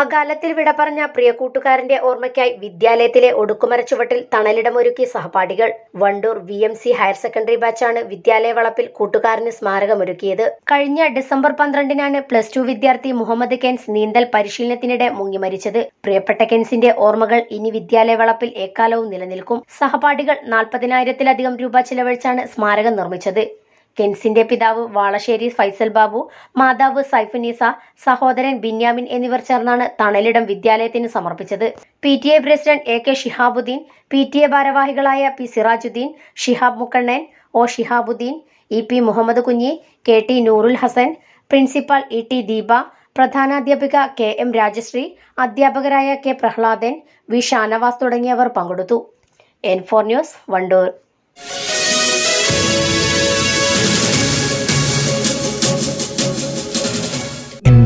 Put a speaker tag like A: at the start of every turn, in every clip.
A: അകാലത്തിൽ വിട പറഞ്ഞ പ്രിയ കൂട്ടുകാരന്റെ ഓർമ്മയ്ക്കായി വിദ്യാലയത്തിലെ ഒടുക്കുമര ചുവട്ടിൽ തണലിടമൊരുക്കി സഹപാഠികൾ. Wandoor V M C higher secondary ബാച്ചാണ് വിദ്യാലയ വളപ്പിൽ കൂട്ടുകാരന് സ്മാരകമൊരുക്കിയത് കഴിഞ്ഞ ഡിസംബർ പന്ത്രണ്ടിനാണ് പ്ലസ് ടു വിദ്യാർത്ഥി മുഹമ്മദ് കെൻസ് നീന്തൽ പരിശീലനത്തിനിടെ മുങ്ങി മരിച്ചത്. പ്രിയപ്പെട്ട കെൻസിന്റെ ഓർമ്മകൾ ഇനി വിദ്യാലയ വളപ്പിൽ എക്കാലവും നിലനിൽക്കും. സഹപാഠികൾ നാൽപ്പതിനായിരത്തിലധികം രൂപ ചിലവഴിച്ചാണ് സ്മാരകം നിർമ്മിച്ചത്. കെൻസിന്റെ പിതാവ് വാളശ്ശേരി ഫൈസൽ ബാബു മാതാവ് സൈഫുനീസ സഹോദരൻ ബിന്യാമിൻ എന്നിവർ ചേർന്നാണ് തണലിടം വിദ്യാലയത്തിന് സമർപ്പിച്ചത്. P T A president A K Shihabuddin P T A ഭാരവാഹികളായ P Sirajuddin Shihab Mukkannan O Shihabuddin E P Muhammad Kunhi K T Noorul Hasan principal E T Deepa പ്രധാനാധ്യാപിക K M Rajasree അധ്യാപകരായ കെ പ്രഹ്ലാദൻ വി ഷാനവാസ് തുടങ്ങിയവർ പങ്കെടുത്തു. N four news Wandoor.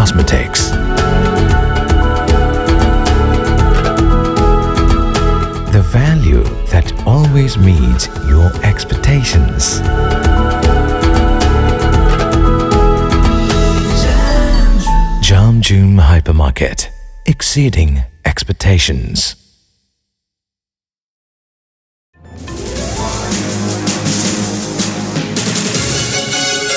B: cosmetics. The value that always meets your expectations. Jam Hypermarket, exceeding expectations.